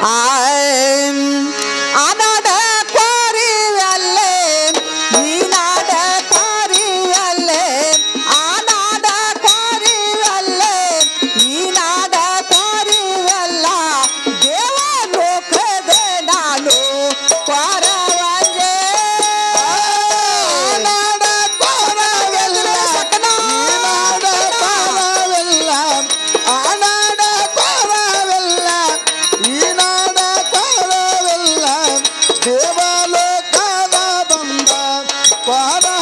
আর Baba.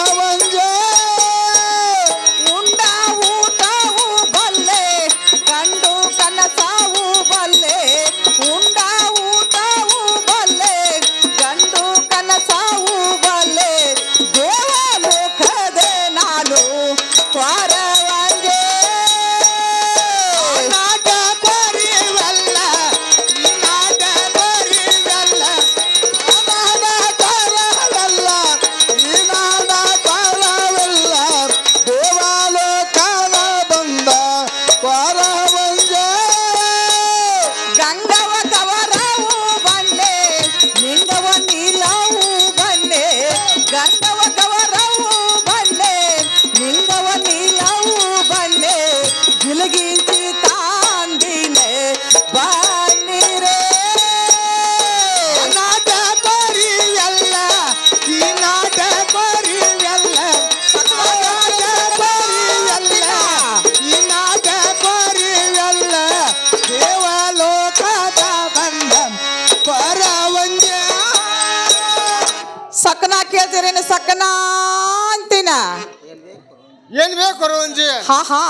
ಏನ್ ಬೇಕು ಕೊರವಂಜಿ? ಹಾ ಹಾ.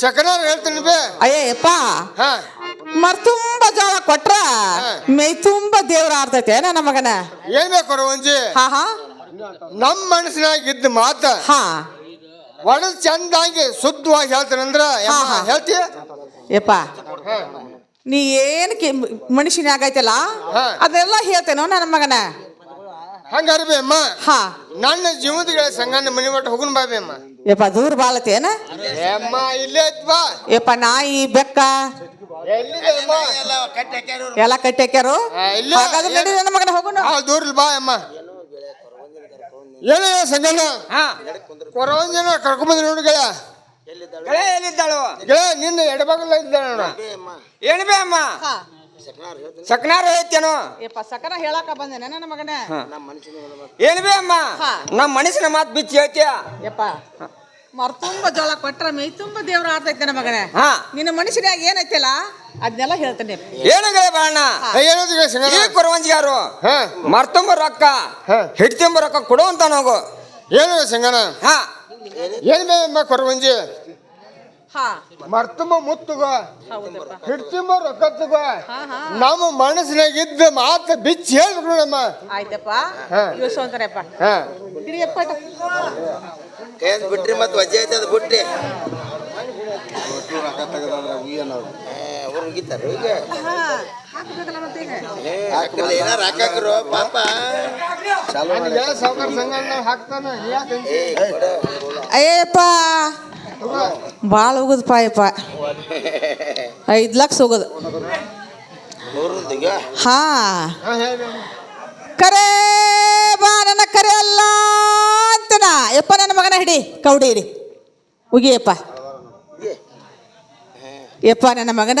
ಸಕನಾರ ಹೇಳ್ತೀನಿ ಬೇ. ಅಯ್ಯಪ್ಪ ಹಾ. ಮರ್ ತುಂಬ ಜೋಳ ಕೊಟ್ರ. ಮೈ ತುಂಬ ದೇವ್ರ ಆಡ್ತೈತೆ ನನ್ನ ಮಗನ? ಏನ್ ಬೇಕು ಕೊರವಂಜಿ? ಹಾ ಹಾ. ನಮ್ಮ ಮನಸ್ಸಿನಾಗ ಇದ್ದ ಮಾತ. ಹಾ. ಒಡದ್ ಚಂದಾಗಿ ಶುದ್ಧವಾಗಿ ಹೇಳ್ತಾನಂದ್ರ ಹೇಳ್ತಿ? ಯಪ್ಪ. ನೀ ಏನ್ ಮನುಷ್ಯನ ಆಗೈತಲ್ಲ? ಅದೆಲ್ಲ ಹೇಳ್ತೇನೋ ನನ್ನ ಮಗನ? ಹಂಗಾರ ಬೇ ಅಮ್ಮ? ಹಾ. ನನ್ನ ಜೀವನದ ಸಂಘನ ಮನೆ ಮಟ್ಟ ಹೋಗುನ್ ಬಾ ಬೇ ಅಮ್ಮ. ಯಪ್ಪ ದೂರ ಬಾಳತೇನ ಅಮ್ಮ ಇಲ್ಲೇ ಐತ್ ಬಾ. ಯಪ್ಪ ನಾಯಿ ಬೆಕ್ಕ? ಎಲ್ಲಿದೆ ಅಮ್ಮ? ಎಲ್ಲ ಕಟ್ಟಾಕ್ಯಾರು ಆ, ಇಲ್ಲ. ಹಾಗಾದ್ರೆ ನಡಿ ನನ್ನ ಮಗನ ಹೋಗೋಣ ಆ ದೂರ ಬಾ ಅಮ್ಮ. ಏನ ಸಂಘನ ಹಾ. ಕೊರವಂಜನ ಕರ್ಕೊಂಬಂದ್ ನೋಡಿ ಗೆಳೆಯ ಗೆಳೆಯ ಎಲ್ಲಿದ್ದಾಳು? ಗೆಳೆಯ ನಿನ್ನ ಎಡಬಗಲ ಇದ್ದಾಳ ನೋಡ. ಏನು ಬೇ ಅಮ್ಮ? ಹಾ. ಸಕ್ನಾರ ಹೇಳ್ತೇನೋ. ಯಪ್ಪ ಸಕನ ಹೇಳಕ ಬಂದೇನೆ ನನ್ನ ಮಗನೇ? ಏನು ಬೇ ಅಮ್ಮ? ಹಾ. ನಮ್ಮ ಮನಸ್ಸಿನ ಮಾತು ಬಿಚ್ಚಿ ಹೇಳ್ತೀಯ? ಯಪ್ಪ ಮರ್ತುಂಬ ಜೋಳ ಕೊಟ್ರ ಮೈ ತುಂಬ ದೇವ್ರ ಆಡ್ತೈತೆ ನನ್ನ ಮಗನೇ. ಹಾ. ನಿನ್ನ ಮನುಷ್ಯನಾಗ ಏನೈತಲ್ಲ ಅದನ್ನೆಲ್ಲ ಹೇಳ್ತೇನೆ. ಏನು ಗೆಳೆ ಬಾಣ? ಈ ಕೊರವಂಜಿಗಾರು ಮರ್ತುಂಬ ರೊಕ್ಕ ಹಿಡ್ತುಂಬ ರೊಕ್ಕ ಕೊಡುವಂತ ನಾವು ಏನು ಸಂಗನ ಹಾ. ಏನ್ ಬೇ ಅಮ್ಮ ಕೊರವಂಜಿ ಮರ್ತುಂಬ ಮುತ್ತುಗ ಹೌದಪ್ಪ. ರೊಕ್ಕ ಹಾ ನಮ್ಮ ಮನಸ್ಸಿನಾಗ ಇದ್ದ ಮಾತು ಬಿಚ್ಚಿ ಹೇಳ್ಬೇಕು ನಮ್ಮ ಆಯ್ತಪ್ಪ. ಹಾ. ಹಿಡಿಯಪ್ಪ ಕೈಯಿಂದ ಬಿಟ್ರಿ ಮತ್ತೆ ವಜ್ಜೆ ಐತೆ ಅದು ಬಿಟ್ರಿ? ಈಗ. ಏನಾರ ಹಾಕಾಕ್ರು ಪಾಪ. ಗೆಳೆಯ ಸಾವುಕಾರ ಸಂಘ ನಾವು ಹಾಕ್ತಾನ ಅಯ್ಯಪ್ಪ ಭಾಳ ಹೋಗುದು ಪಾಯಪ್ಪ ಐದು ಲಕ್ಷ ಹೋಗೋದು. ಹಾ. ಕರೆ ಬಾ ನನ್ನ ಕರೆ ಅಲ್ಲ ಅಂತನ. ಯಪ್ಪ, ನನ್ನ ಮಗನ ಹಿಡಿ, ಕೌಡಿ ಹಿಡಿ. ಉಗಿಯಪ್ಪ ಯಪ್ಪ, ನನ್ನ ಮಗನ.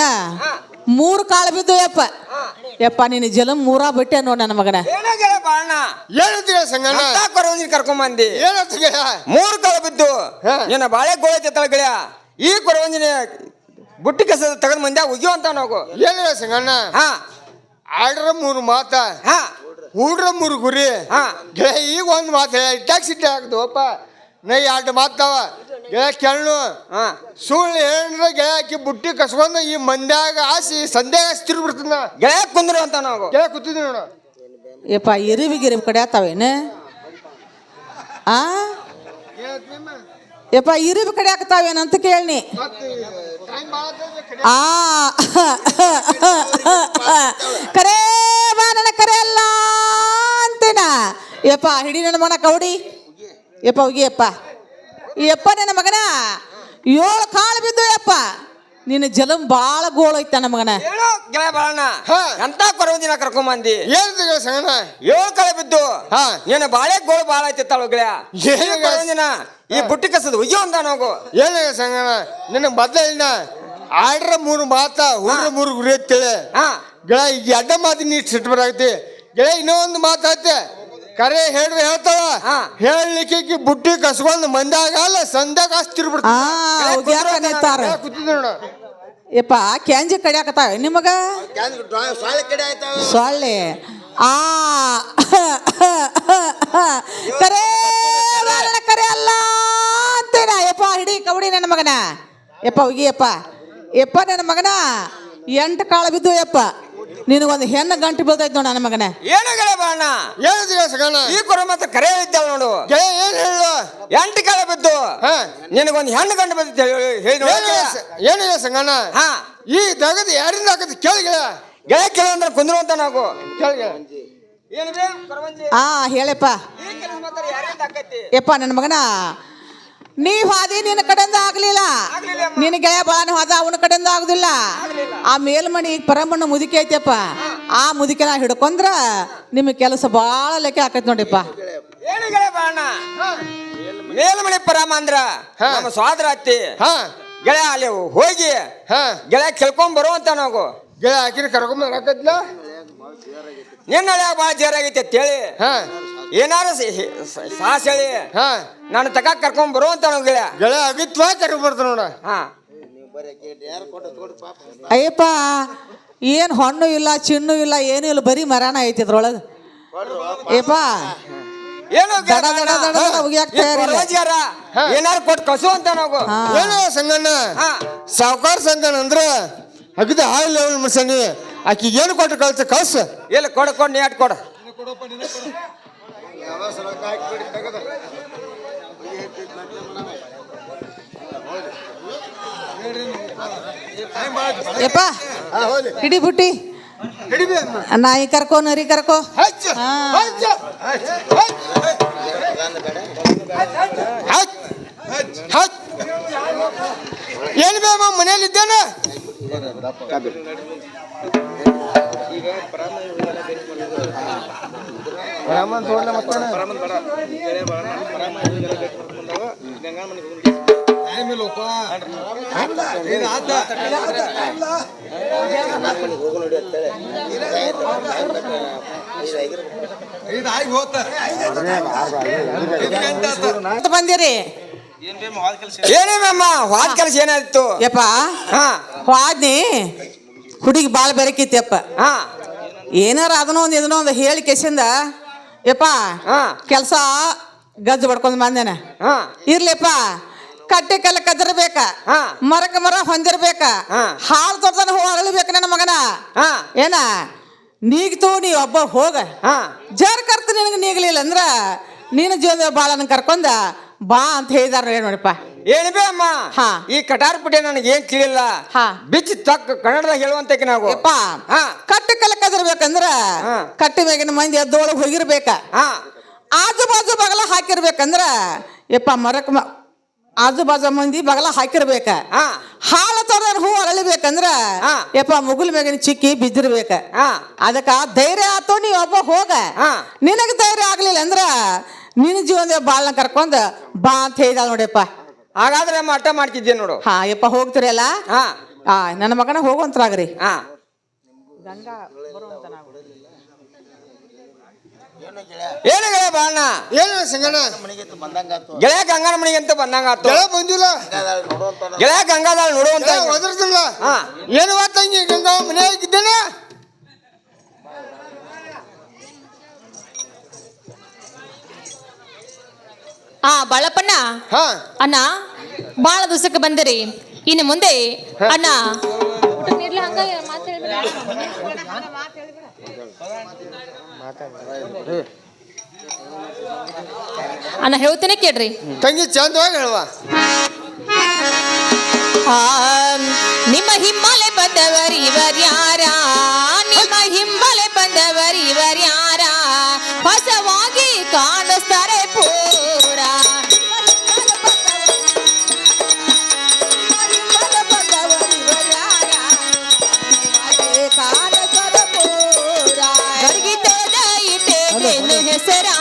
ಮೂರು ಕಾಳು ಬಿದ್ದು ಯಪ್ಪ. ಯಪ್ಪ ನಿನ್ನ ಜಲ ಮೂರಾ ಬಿಟ್ಟೆ ನೋಡ್ ನನ್ನ ಮಗನ. ಏನೋ ಗೆಳೆ ಬಾಣ. ಹೇಳು ಸಂಗಣ್ಣ. ಕೊರವಂಜಿ ಕರ್ಕೊಂಬಂದಿ ಏನಂತ ಗೆಳೆಯ ಮೂರು ಕಾಳು ಬಿದ್ದು. ಹಾ. ನಿನ್ನ ಬಾಳೆ ಗೋಳೈತೆ ಗೆಳೆಯ. ಈ ಕೊರವಂಜಿನ ಬುಟ್ಟಿ ಕಸ ತಗೊಂಡ್ ಮಂದ್ಯ ಅಂತ ನಾವು ಏನಿಲ್ಲ ಸಂಗಣ್ಣ. ಹಾ. ಆಡ್ರ ಮೂರು ಮಾತ. ಹಾ. ಹೂಡ್ರ ಮೂರು ಗುರಿ. ಹಾ. ಈಗ ಒಂದು ಮಾತು ಹೇಳಿ. ಟ್ಯಾಕ್ಸಿ ಹಾಕ್ದವಪ್ಪ ನೈ ಎರಡು ಮಾತಾವ. ಗೆಳ ಕೆಣ್ಣು ಹಾ. ಸುಳ್ಳು ಏನ್ರ ಗೆಳಕಿ ಬುಟ್ಟಿ ಕಸ್ಕೊಂಡು ಈ ಮಂದ್ಯಾಗ ಆಸಿ ಸಂಧ್ಯಾಗ ಸ್ಥಿರ ಬಿಡ್ತದ ಗೆಳೆಯ ಕುಂದ್ರು ಅಂತ ನಾವು? ಗೆಳೆಯ ಕೂತಿದ್ವಿ ನೋಡು. ಯಪ್ಪ ಇರಿವಿ ಗಿರಿವಿ ಕಡೆ ಆತಾವೇನು ಆ? ಯಪ್ಪ ಇರಿವಿ ಕಡೆ ಆಗ್ತಾವೇನಂತ ಕೇಳಿ ಆ. ಕರೆ ಬಾ ನನ್ನ ಕರೆ ಅಲ್ಲ ಅಂತೇನ. ಯಪ್ಪ ಹಿಡಿ ನನ್ನ ಮನ ಕೌಡಿ. ಯಪ್ಪ ಹೋಗಿಯಪ್ಪ ಯಪ್ಪ. ನನ್ನ ಮಗನ? ಏಳು ಕಾಳು ಬಿದ್ದು ಯಪ್ಪ. ನಿನ್ನ ಜಲಂ ಬಾಳ ಗೋಳೈತ ನನ್ನ ಮಗನ. ಗೆಳೆಯ ಬಾಳಣ್ಣ. ಎಂತ ಕೊರವಂದಿನ ಕರ್ಕೊಂಬಂದಿ ಸಂಗಣ ಏಳು ಕಳೆ ಬಿದ್ದು? ಹಾ. ನಿನ್ನ ಬಾಳೆ ಗೋಳು ಬಾಳ ಐತಿತ್ತಾಳು ಗೆಳೆಯ. ಏನು ಏನು ಕೊರವಂಜಿನ? ಈ ಬುಟ್ಟಿ ಕಸದ ಒಯ್ಯೋ ಅಂತ ಹೋಗು ಏನು ಸಂಗಣ ನಿನಗೆ ಇಲ್ಲ ಆಡ್ರ ಮೂರು ಮಾತ ಹುಡ್ರ ಮೂರು ಗುರಿ ಅಂತೇಳಿ ಹಾ. ಗೆಳ ಈಗ ಅಡ್ಡ ಮಾತು ನೀ ಸಿಟ್ಟು ಬರಾಗತಿ ಗೆಳ ಇನ್ನೊಂದು ಮಾತೈತೆ ಕರೆ ಹೇಳ್ರಿ ಹೇಳ್ತಾಳ. ಹಾ. ಹೇಳಲಿಕ್ಕೆ ಬುಟ್ಟಿ ಕಸ್ಕೊಂಡು ಮಂದ್ಯಾಗಲ್ಲ ಸಂದಾಗ ಸಂದ್ಯಾಗ ಆ ಉದ್ಯಾಕ ನಿಂತಾರ? ಯಪ್ಪ ಕ್ಯಾಂಜಿ ಕಡಿಯಾಕತ್ತಾವ ನಿಮಗ? ಸಾಲೆ ಕಡೆ ಆಯ್ತಾವ. ಸೊಳ್ಳೆ ಆ ಕರೆ ಕರೆ ಅಲ್ಲ ಅಂತೇನ. ಯಪ್ಪ ಹಿಡಿ ಕಬಡಿ ನನ್ನ ಮಗನ. ಯಪ್ಪ ಹೋಗಿಯಪ್ಪ ಯಪ್ಪ. ನನ್ನ ಮಗನ. ಎಂಟು ಕಾಳು ಬಿದ್ದು ಯಪ್ಪ. ನಿನಗೊಂದು ಹೆಣ್ಣು ಗಂಟು ಬೀಳ್ತೈತೆ ನೋಡ ನನ್ನ ಮಗನ. ಏನು ಗೆಳೆಯ ಬಾಣ? ಏನು ಸಂಗಣ? ಈ ಕೊರ ಮಾತ್ರ ಕರೆ ಇದ್ದಾವ ನೋಡು. ಗೆಳ ಏನು ಹೇಳು ಎಂಟು ಕಾಲ ಬಿದ್ದು. ಹಾ. ನಿನಗೊಂದು ಹೆಣ್ಣು ಗಂಟು ಬಂದಿತ್ತು ಹೇಳಿ ಏನು ಗೆಳೆಯ. ಸಂಗಣ್ಣ ಹಾ. ಈ ದಗದ ಯಾರಿಂದ ಹಾಕತಿ ಕೇಳಿ ಗೆಳ ಗೆಳೆಯ ಕೇಳು ಅಂದ್ರೆ ಕುಂದ್ರು ಅಂತ ನಾವು. ಕೇಳಿ ಗೆಳ ಏನು ಬೇ ಕೊರವಂಜಿ. ಆ ಹೇಳಪ್ಪ. ಈ ಕೆಲಸ ಮಾತ್ರ ಯಾರಿಂದ ಆಕೈತಿ ಯಪ್ಪ ನನ್ನ ಮಗನ ನೀ ಹೋದಿ ನಿನ್ನ ಕಡೆಯಿಂದ ಆಗ್ಲಿಲ್ಲ. ಆಗ್ಲಿಲ್ಲ ಅಮ್ಮ. ನಿನ್ನ ಗೆಳೆಯ ಬಾಳನ ಹೋದ ಅವನ ಕಡೆಯಿಂದ ಆಗುದಿಲ್ಲ. ಆ ಮೇಲ್ಮಣಿ ಪರಮಣ್ಣ ಮುದುಕಿ ಐತೆಪ್ಪ. ಆ ಮುದುಕಿನ ಹಿಡ್ಕೊಂಡ್ರ ನಿಮ್ ಕೆಲಸ ಬಾಳ ಲೆಕ್ಕ ಆಕೈತಿ ನೋಡಿಪ್ಪ. ಮೇಲ್ಮಣಿ ಪರಮ ಅಂದ್ರ ಸ್ವಾದ್ರ ಅತ್ತಿ ಹಾ. ಗೆಳೆಯ ಅಲ್ಲಿ ಹೋಗಿ ಹಾ. ಗೆಳೆಯ ಕೇಳ್ಕೊಂಡ್ ಬರೋ ಅಂತ ನಾವು. ಗೆಳೆಯ ಆಕಿನ ಕರ್ಕೊಂಡ್ ನಿನ್ನ ಬಾಳ ಭಾಳ ಜೇರಾಗೈತೆ ಅಂತೇಳಿ ಹಾ. ಏನಾರ ಸಾಸ್ ಹೇಳಿ. ಹಾ. ನಾನು ತಕ ಕರ್ಕೊಂಡ್ ಬರೋ ಅಂತ ಗೆಳೆಯ ಗೆಳ ನೋಡು ಕರ್ಕೊಂಡ್ ಬರ್ತಾನ ನೋಡ. ಹಾ. ಅಯ್ಯಪ್ಪ ಏನು ಹಣ್ಣು ಇಲ್ಲ ಚಿಣ್ಣು ಇಲ್ಲ ಏನು ಇಲ್ಲ ಬರೀ ಮರಾನ ಐತಿ ಅದ್ರೊಳಗ ಏಪ್ಪ ಏನು ದಡ ದಡ ದಡ ದಡ ಉಗಿಯಾಕ್ ತಯಾರಿಲ್ಲ. ಏನಾರು ಕೊಟ್ಟು ಕಸು ಅಂತ ನಾವು. ಹಾ. ಸಂಗಣ್ಣ? ಹಾ. ಸಾವುಕಾರ ಸಂಗಣ್ಣ ಅಂದ್ರೆ ಅಗದ ಹಾಯ್ ಲೆವೆಲ್ ಮನುಷ್ಯನಿ ಆಕಿ ಏನು ಕೊಟ್ಟು ಕಳ್ಸ? ಕಳ್ಸ. ಎಲ್ಲ ಕೊಡ ಕೊಡ್ ನೀ ಕೊಡ. ಯಪ್ಪ ಹಿಡಿ ಬುಟ್ಟಿ. ಹಿಡಿಬಿ ನಾಯಿ ಕರ್ಕೋ ನರಿ ಕರ್ಕೋ. ಹಚ್ಚ ಹಾ. ರಾಮನ್ ತೋಡ್ಲ ಮತ್ತಾನ ಅಂತ ಬಂದಿರಿ. ಏನೇ ಮ್ಯಾಮ ವಾದ ಕೆಲಸ ಏನಾಯ್ತು? ಯಪ್ಪ. ಹಾ. ಹೋದ್ನಿ ಹುಡುಗಿ ಭಾಳ ಬೆರಕಿತ್ತಪ್ಪ ಹಾ. ಏನಾರ ಅದನ್ನೋ ಒಂದು ಇದನ್ನೋ ಒಂದು ಹೇಳಿ ಕೆಸಿಂದ ಯಪ್ಪ. ಕೆಲಸ ಗಜ್ಜು ಬಡ್ಕೊಂಡ್ ಬಂದೇನೆ. ಇರ್ಲಿಪ್ಪ ಕಟ್ಟೆ ಕಲ್ಲ ಕದರ್ಬೇಕ ಹಾ. ಮರಕ ಮರ ಹೊಂದಿರ್ಬೇಕ. ಹಾಲು ತೊಡ್ತಾನ ಹೂ ಅರಳಿಬೇಕ ನನ್ನ ಮಗನ. ಏನ? ನೀಗ್ತು ನೀ ಒಬ್ಬ ಹೋಗ. ಜರ್ ಕರ್ತ ನಿನಗೆ ನೀಗ್ಲಿಲ್ಲ ಅಂದ್ರ ನೀನು ಜೀವನ ಬಾಳನ ಕರ್ಕೊಂಡ ಬಾ ಅಂತ ಹೇಳಿದಾರ ನೋಡಪ್ಪ ಏನು ಬೇ ಅಮ್ಮ ಹಾ. ಈ ಕಟಾರ್ ಪುಟಿ ನನಗೆ ಏನ್ ತಿಳಿಲ್ಲ ಹಾ. ಬಿಚ್ಚಿ ತಕ್ಕ ಕನ್ನಡದಾಗ ಹೇಳುವಂತಕ್ಕೆ ನಾವು ಯಪ್ಪ ಹಾ. ಕಟ್ಟ ಕದರ್ಬೇಕಂದ್ರ ಹಾ. ಕಟ್ಟಿ ಮೇಗಿನ ಮಂದಿ ಎದ್ದೊಳಗೆ ಹೋಗಿರ್ಬೇಕ ಹಾ ಆಜು ಬಾಜು ಬಗಲ ಹಾಕಿರ್ಬೇಕಂದ್ರ ಯಪ್ಪ ಮರಕ್ ಮ- ಆಜು ಬಾಜು ಮಂದಿ ಬಗಲ ಹಾಕಿರ್ಬೇಕ ಹಾ ಹಾಲ ತೊಗೊಂಡ್ ಹೂ ಅರಳಿಬೇಕಂದ್ರ ಹಾ. ಯಪ್ಪ ಮುಗುಲ್ ಮೇಗಿನ ಚಿಕ್ಕಿ ಬಿದ್ದಿರ್ಬೇಕ ಹಾ ಅದಕ್ಕ ಧೈರ್ಯ ಆತೋ ನೀ ಒಬ್ಬ ಹೋಗ ಹಾ. ನಿನಗೆ ಧೈರ್ಯ ಆಗ್ಲಿಲ್ಲ ಅಂದ್ರ ನಿನ್ನ ಜೀವನದ ಬಾಳ್ನ ಕರ್ಕೊಂಡ್ ಬಾ ಅಂತ ಹೇಳಿದ ನೋಡಪ್ಪ ಹಾಗಾದ್ರೆ ಅಮ್ಮ ಅಟ್ಟ ಮಾಡ್ತಿದ್ದೆ ನೋಡು. ಹಾ ಯಪ್ಪ ಹೋಗ್ತಿರಲ್ಲ ಹಾ. ಆ ನನ್ನ ಮಗನ ಹೋಗುವಂತ್ರಾಗ್ರಿ. ಹಾ. ಏನು ಗೆಳೆಯ ಬಾಣ? ಏನು ಸಂಗಣ ಗೆಳೆಯ ಗಂಗನ ಮನೆಗೆ ಅಂತ ಬಂದಂಗ ಆತು ಗೆಳೆಯ ಬಂದಿಲ್ಲ. ನೋಡುವಂತ ಗೆಳೆಯ ಗಂಗಾದಾಳ ನೋಡುವಂತ ಒದರ್ತಿಲ್ಲ. ಹಾ. ಏನು ಮಾತಂಗಿ ಗಂಗಾ ಮನೆಯಾಗಿದ್ದೇನ ಆ ಬಾಳಪ್ಪಣ್ಣ ಹಾ ಅಣ್ಣ ಬಾಳ ದಿವಸಕ್ಕೆ ಬಂದಿರಿ ಇನ್ನು ಮುಂದೆ ಅಣ್ಣ ಊಟಕ್ಕೆ ನೀಡ್ಲಿ ಹಂಗ ಮಾತ್ ಹೇಳ್ಬಿಡ. ಅಣ್ಣ ಹೇಳ್ತೇನೆ ಕೇಳ್ರಿ ತಂಗಿ ಚಂದವಾಗಿ ಹೇಳುವ ಆ, ನಿಮ್ಮ ಹಿಮ್ಮಲೆ ಬಂದವರು ಇವರ್ಯಾರ ನಿಮ್ಮ ಹೆಸರಾ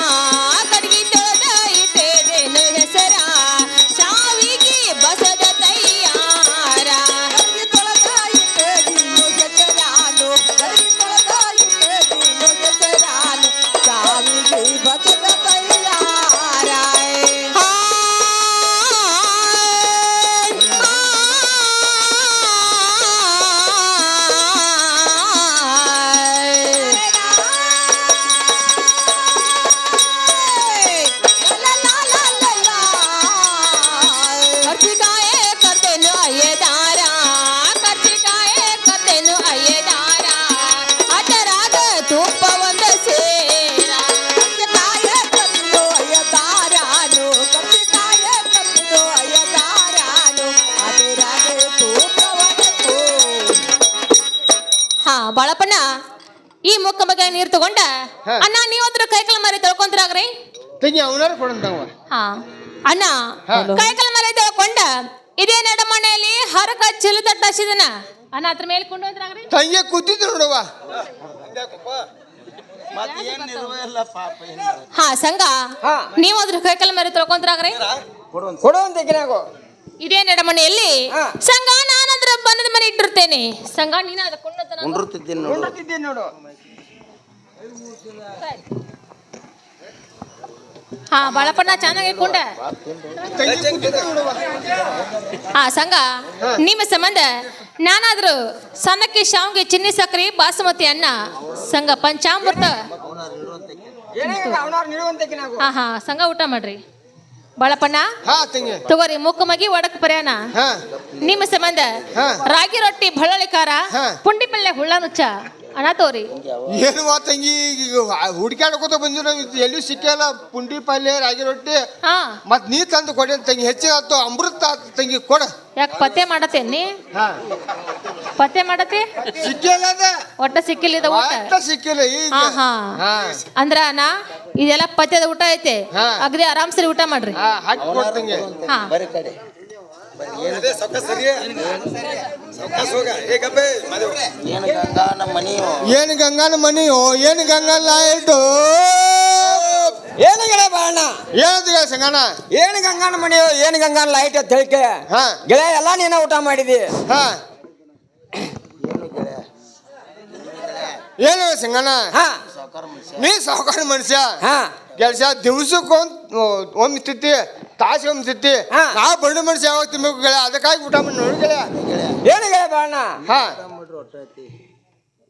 Africa. ತಂಗಿ ಅವನಾರು ಕೊಡಂತವ ಹಾ. ಅಣ್ಣ ಹಾ. ಕೈಕಲ ಮರಿ ತೊಳ್ಕೊಂಡ ಇದೇ ನಡಮನೆಯಲ್ಲಿ ಹರಕ ಚಿಲು ತಟ್ಟಸಿದನ ಅಣ್ಣ ಅದ್ರ ಮೇಲೆ ಕೊಂಡು ಹೋದ್ರಾಗ್ರಿ ತಂಗಿ ಕೂತಿದ್ರು ನೋಡುವ ಹಾ ಸಂಘ ಹಾ. ನೀವಾದ್ರ ಕೈಕಲ ಮರಿ ತೊಳ್ಕೊಂತೀರಾಗ್ರಿ ಕೊಡುವಂತ ತೆಗಿನಾಗು ಇದೇ. ಸಂಘ ನಾನಂದ್ರ ಬನ್ನದ ಮನೆ ಇಟ್ಟಿರ್ತೇನೆ. ಸಂಘ ನೀನ ಅದ ಕೊಂಡತನ ನೋಡು. ಹಾ ಬಾಳಪ್ಪಣ್ಣ ಚೆನ್ನಾಗಿ ಕೊಂಡ ಹಾ ಸಂಘ ನಿಮ್ಮ ಸಂಬಂಧ ನಾನಾದ್ರೂ ಸಣ್ಣಕ್ಕೆ ಶಾವ್ಗೆ ಚಿನ್ನಿ ಸಕ್ಕರೆ ಬಾಸುಮತಿ ಅನ್ನ ಸಂಘ ಪಂಚಾಮೃತ. ಹಾ ಹಾ ಸಂಘ ಊಟ ಮಾಡ್ರಿ. ಬಾಳಪ್ಪಣ್ಣ ತಗೋರಿ ಮುಖಮಗಿ ಮಗಿ ಒಡಕ್ ಪರ್ಯಾನ ನಿಮ್ಮ ಸಂಬಂಧ. ರಾಗಿ ರೊಟ್ಟಿ ಬಳ್ಳೊಳ್ಳಿ ಖಾರ. ಪುಂಡಿ ಪಲ್ಯ ಹುಳ್ಳ ತೋರಿ. ಏನು ಮಾ ತಂಗಿ ಈಗ ಹುಡ್ಕ್ಯಾಡ್ಕೋತ ಬಂದಿವಿ ನಾವು ಇದು ಎಲ್ಲೂ ಸಿಕ್ಕಲ್ಲ ಪುಂಡಿ ಪಲ್ಯ ರಾಗಿ ರೊಟ್ಟಿ. ಹಾ. ಮತ್ ನೀ ತಂದು ಕೊಡಿ ಅಂತ ತಂಗಿ ಹೆಚ್ಚಿಗೆ ಆತು ಅಮೃತ ಆತು ತಂಗಿ ಕೊಡ. ಯಾಕೆ ಪತ್ತೆ ಮಾಡತ್ತೇನಿ ಹಾ. ಪತ್ತೆ ಮಾಡತ್ತೆ? ಸಿಕ್ಕಿಲ್ಲ ಅದ. ಒಟ್ಟ ಸಿಕ್ಕಿಲ್ಲ ಊಟ? ಒಟ್ಟ ಸಿಕ್ಕಿಲ್ಲ ಈಗ. ಹಾ ಹಾ. ಹಾ. ಅಂದ್ರ ಅಣ್ಣ ಇದೆಲ್ಲ ಪತ್ತೆದ ಊಟ ಐತೆ. ಹಾ. ಅಗದಿ ಆರಾಮ್ಸರಿ ಊಟ ಮಾಡ್ರಿ. ಹಾ ಹಾಕಿ ಕೊಡ್ತಂಗೆ ಹಾ. ಬರೀ ಕಡೆ. ಏನು ಗಂಗಾ? ನಮ್ಮ ಮನೆಯು? ಏನು ಗಂಗಾನ ಮನೆಯೋ? ಏನು ಗಂಗಾ ಲೈಟು ಏನು ಗಿಡ ಬಾಣ? ಏನದು ಸಂಗಣ ಏನು ಗಂಗಾನ ಮನೆಯೋ? ಏನು ಗಂಗಾನ ಲೈಟ್ ಅಂತ ಹೇಳಿಕೆ? ಹಾ. ಗೆಳೆ ಎಲ್ಲ ನೀನ ಊಟ ಮಾಡಿದಿ? ಹಾ. ಏನು ಸಂಗಣ ಹಾ. ನೀ ಸಾವುಕಾರ ಮನುಷ್ಯ? ಹಾ. ಕೆಲಸ ದಿವಸಕ್ಕೊಂದು ಒಂದ್ ಒಮ್ಮೆ ತಿತ್ತಿ. ತಾಸಿ ಒಂದು ಸಿಟ್ಟಿ ಹಾ. ನಾ ಬಣ್ಣ ಮನುಷ್ಯ ಯಾವಾಗ ತಿನ್ಬೇಕು ಗೆಳೆಯ ಅದಕ್ಕಾಗಿ ಊಟ ಮಾಡಿ ನೋಡಿ ಗೆಳೆಯ ಗೆಳೆಯ ಏನು ಗೆಳೆ ಬಾಣ? ಹಾ. ಮಾಡ್ರಿ ಒಟ್ಟೈತಿ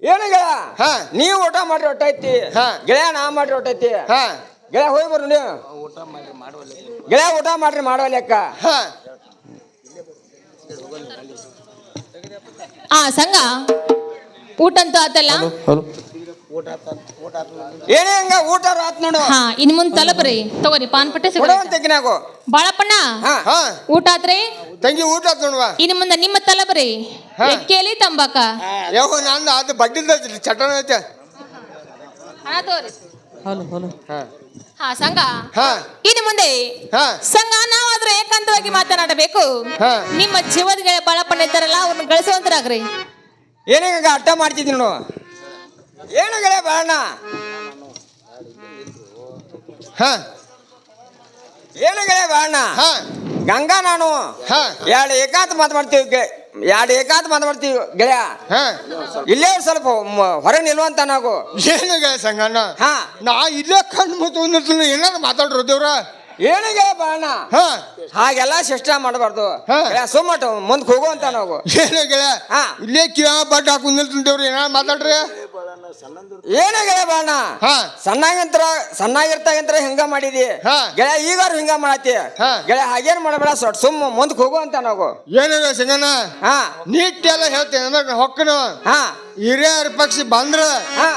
ಏನು ಗೆಳೆಯ ಹಾ. ನೀವು ಊಟ ಮಾಡ್ರಿ ಹೊಟ್ಟೈತಿ. ಹಾ. ಗೆಳೆಯ ನಾ ಮಾಡ್ರಿ ಹೊಟ್ಟೈತಿ. ಹಾ. ಗೆಳೆಯ ಹೋಗಿ ಬರ್ರಿ ನೀವು. ಊಟ ಮಾಡಿ ಮಾಡುವಲ್ಲಿ ಗೆಳೆಯ ಊಟ ಮಾಡ್ರಿ ಮಾಡೋ ಲೆಕ್ಕ. ಹಾ. ಆ ಸಂಘ. ಊಟ ಅಂತ ಆತಲ್ಲ ಆತ ಏನೇ ಹಂಗ ಊಟ ರಾತ್ ನೋಡು. ಹಾ ಇನ್ ಮುಂದ್ ತಲಪ್ರಿ. ತಗೋರಿ ಪಾನ್ ಪಟ್ಟೆ ಕೊಡುವಂತ ತೆಗಿನಾಗು ಬಾಳಪ್ಪಣ್ಣ ಹಾ. ಹಾ. ಊಟ ಆತ್ರಿ? ತಂಗಿ ಊಟ ಆತ್ ನೋಡುವ. ಇನ್ ಮುಂದೆ ನಿಮ್ಮ ತಲಬ್ರಿ ಹಾ. ಎಕ್ಕೇಲಿ ತಂಬಾಕ. ಯಾವ ನಾನು ಅದು ಬಡ್ಡಿದ ಚಟನ ಐತೆ. ಹಣ ತಗೋರಿ. ಹಲೋ ಹಲೋ ಹಾ. ಹಾ ಸಂಘ. ಹಾ. ಇನ್ನು ಮುಂದೆ ಹಾ. ಸಂಘ ನಾವಾದ್ರೂ ಏಕಾಂತವಾಗಿ ಮಾತನಾಡಬೇಕು. ಹಾ. ನಿಮ್ಮ ಜೀವದ ಬಾಳಪ್ಪಣ್ಣ ಇದ್ದಾರಲ್ಲ ಅವ್ರನ್ನ ಗಳಿಸುವಂತರಾಗ್ರಿ. ಏನೇ ಅರ್ಥ ಅಟ್ಟ ಮಾಡ್ತಿದ್ದಿ ನೋಡು. ಏನು ಗೆಳೆಯ ಬಾಣ? ಹಾ. ಏನು ಗೆಳೆಯ ಬಾಣ? ಹಾ. ಗಂಗಾ ನಾನು. ಹಾ. ಎರಡು ಏಕಾಂತ ಮಾತಾಡ್ತೀವಿ ಎರಡು ಏಕಾಂತ ಮಾತಾಡ್ತೀವಿ ಗೆಳೆಯ. ಹಾ. ಇಲ್ಲೇ ಸ್ವಲ್ಪ ಹೊರಗೆ ನಿಲ್ವಂತ ನಾವು. ಏನು ಗೆಳೆಯ ಸಂಗಣ್ಣ? ಹ. ನಾ ಇಲ್ಲೇ ಕಣ್ಣು ಮುತ್ತು ಏನಾದ್ರು ಏನಾರು ಮಾತಾಡ್ರು ದೇವ್ರ? ಏನು ಗೆಳೆಯ ಬಾಣ? ಹಾಗೆಲ್ಲ ಶಿಷ್ಟ ಮಾಡಬಾರ್ದು. ಸುಮ್ಮಟ್ಟು ಸುಮ್ಮಟ ಮುಂದಕ್ಕೆ ಹೋಗುವಂತ ನಾವು. ಏನು ಗೆಳೆಯ? ಹಾ. ಇಲ್ಲೇ ಕಿವ ಬಟ್ ಹಾಕೊಂಡು ನಿಲ್ತೀನಿ ದೇವ್ರ ಏನಾರು ಮಾತಾಡ್ರಿ? ಏನು ಗೆಳೆಯ ಬಾಣ ಹಾ. ಸಣ್ಣಾಗಿಂತ್ರ ಸಣ್ಣಾಗಿರ್ತಾಗಿಂತ್ರ ಹಿಂಗ ಮಾಡಿದಿ. ಹಾ. ಗೆಳೆಯ ಈಗಾರು ಹಿಂಗ ಮಾಡತಿ ಹಾ. ಗೆಳೆಯ ಹಾಗೇನ್ ಮಾಡಬೇಡ ಸೊಟ್ ಸುಮ್ಮ ಮುಂದಕ್ಕೆ ಹೋಗುವಂತ ನಾವು. ಏನು ಸಿಂಗಣ್ಣ? ಹಾ. ನೀಟ್ ಎಲ್ಲ ಹೇಳ್ತೇನೆ ಅಂದ್ರೆ ಹೊಕ್ಕನು. ಹಾ. ಹಿರಿಯರ ಪಕ್ಷಿ ಬಂದ್ರ ಹಾ.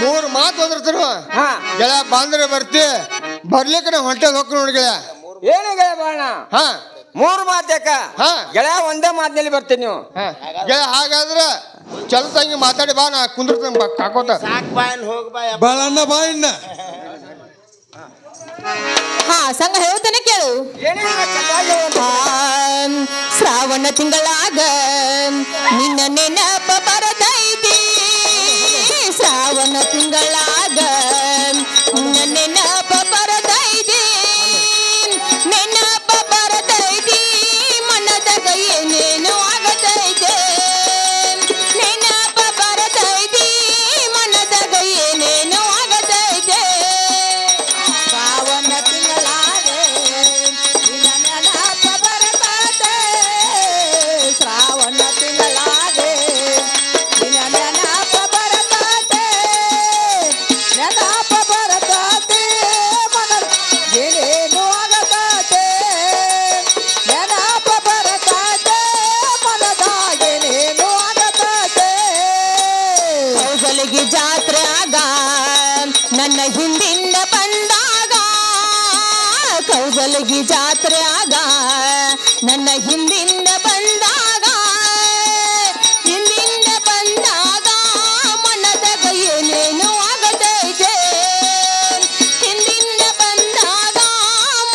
ಮೂರು ಮಾತು ಓದಿರ್ತಾರ. ಹಾ. ಗೆಳೆಯ ಬಂದ್ರೆ ಬರ್ತಿ ಬರ್ಲಿಕ್ಕೆ ನಾವು ಹೊಂಟೆ ಹೊಕ್ಕ ನೋಡಿ ಗೆಳೆಯ. ಏನು ಗೆಳೆಯ ಬಾಣ ಹಾ. ಮೂರು ಮಾತ್ಯಾಕ ಹಾ. ಗೆಳೆಯ ಒಂದೇ ಮಾತಿನಲ್ಲಿ ಬರ್ತೀನಿ ನೀವು. ಹಾ. ಗೆಳೆಯ ಹಾಗಾದ್ರೆ ಚಲೋ ತಂಗಿ ಮಾತಾಡಿ ಬಾ ನಾ ಕುಂದಿರ್ತೇನೆ ಬಾ ಕಾಕೋತ. ಸಾಕ್ ಬಾಯನ್ ಹೋಗ್ ಬಾ ಯಪ್ಪ. ಬಾಳಣ್ಣ ಬಾ ಇನ್ನ. ಹಾ ಸಂಘ ಹೇಳ್ತೇನೆ ಕೇಳು. ಶ್ರಾವಣ ತಿಂಗಳಾಗ ನಿನ್ನ ನೆನಪ ಬರದೈತಿ ಶ್ರಾವಣ ತಿಂಗಳಾಗ ಜಲಗಿ ಜಾತ್ರೆಯಾಗ ನನ್ನ ಹಿಂದಿಂದ ಬಂದಾಗ ಹಿಂದಿಂದ ಬಂದಾಗ ಮನದ ಕೈಯಲ್ಲೇನು ಆಗತೈತೆ ಹಿಂದಿಂದ ಬಂದಾಗ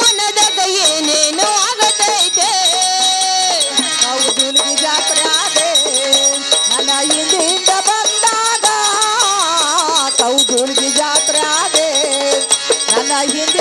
ಮನದಾಗ ಏನೇನು ಆಗತೈತೆ ಜಲಗಿ ಜಾತ್ರೆ ಆದ ನನ್ನ ಹಿಂದಿಂದ ಬಂದಾಗ, ಹೌದು ಜಾತ್ರೆ ಆದ ನನ್ನ ಹಿಂದ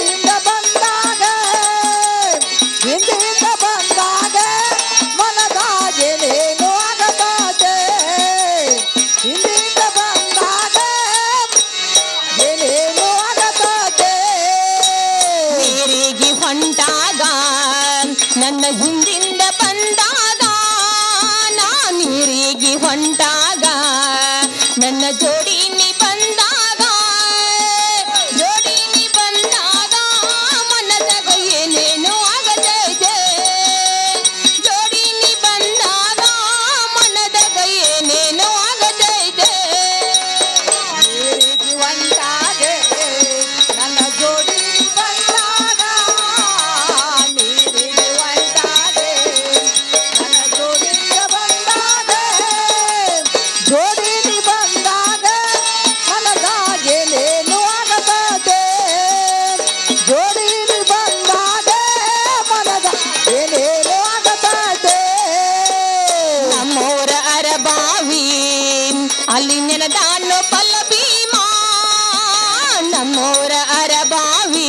നമ്മൂരാരഭാവി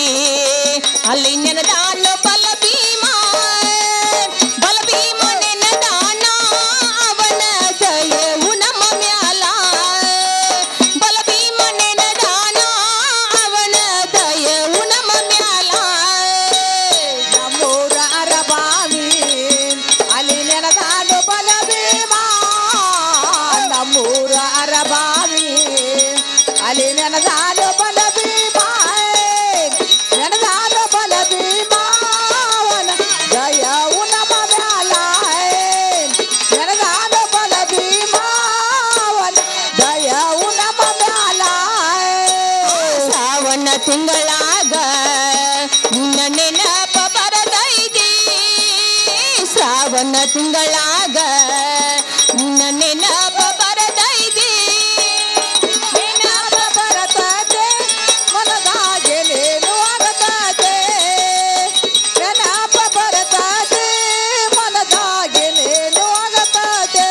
അല്ലിങ്ങനെ താ ತಿಂಗಳಾಗ ನಿನ್ನ ನೆನಪ ಬರದೈದಿ ಶ್ರಾವಣ ತಿಂಗಳಾಗ ನಿನ್ನ ನೆನಪ ಬರದೈದಿ ನೆನಪ ಬರತಾತೆ ಮನದಾಗೆ ನೀನು ಅರತಾದೆ ನೆನಪ ಬರತಾದೆ ಮನದಾಗೆ ನೀನು ಅರತಾದೆ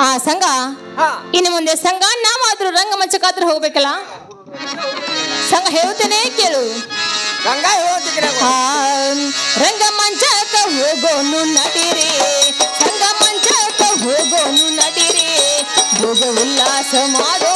ಆ ಸಂಘ ಇನ್ನು ಮುಂದೆ ಸಂಘ ವರ್ಷಕ್ಕಾದ್ರೂ ಹೋಗ್ಬೇಕಲ್ಲ? ಸಂಗ ಹೇಳ್ತೇನೆ ಕೇಳು. ರಂಗ ರಂಗ ಮಂಚಕ ಹೋಗೋನು ನಡಿರಿ ರಂಗ ಮಂಚಕ ಹೋಗೋನು ನಡಿರಿ ಭೋಗ ಉಲ್ಲಾಸ ಮಾಡೋ